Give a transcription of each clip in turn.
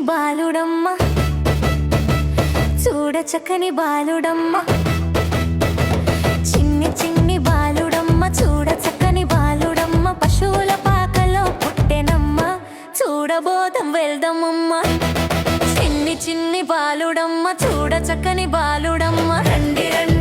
చక్కని బాలుడమ్మ. చూడ చక్కని బాలుడమ్మ. చిన్ని చిన్ని బాలుడమ్మ చూడ చక్కని బాలుడమ్మ. పశువుల పాకలో పుట్టెనమ్మ. చూడబోదం వెళ్దమ్మ చిన్ని చిన్ని బాలుడమ్మ చూడ చక్కని బాలుడమ్మ. రండి రండి.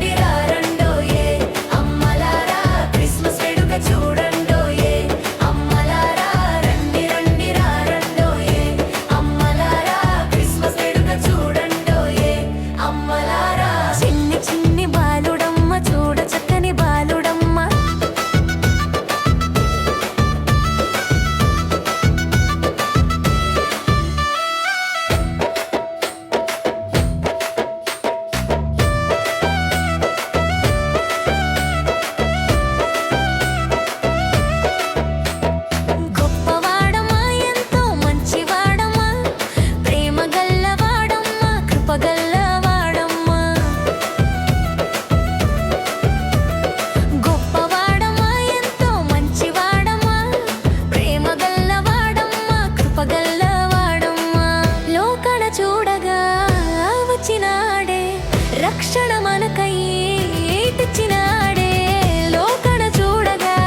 లోకడ చూడగా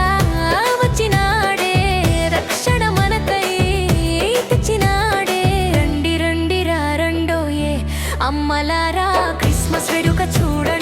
వచ్చినాడే. రక్షణ రండి రండి రండోయే. అమ్మలారా క్రిస్మస్ వెనుక చూడండి.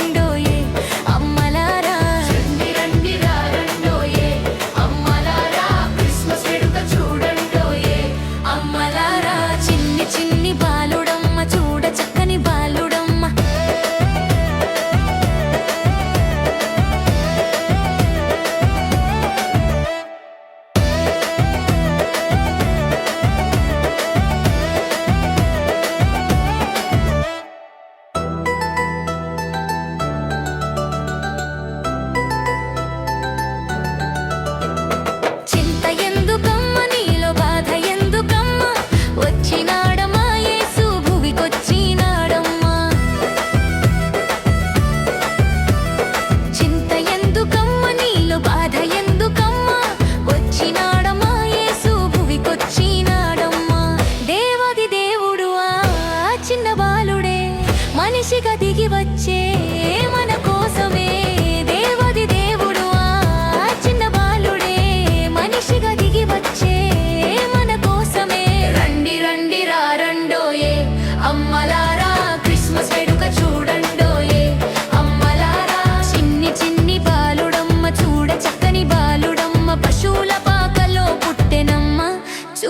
what you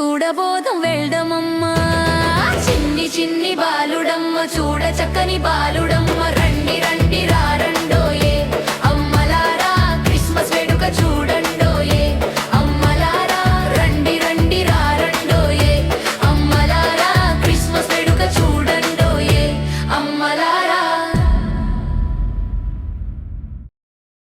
చూడబోదం వెళ్దమమ్మా. చిన్ని చిన్ని బాలుడమ్మ చూడ చక్కని బాలుడమ్మ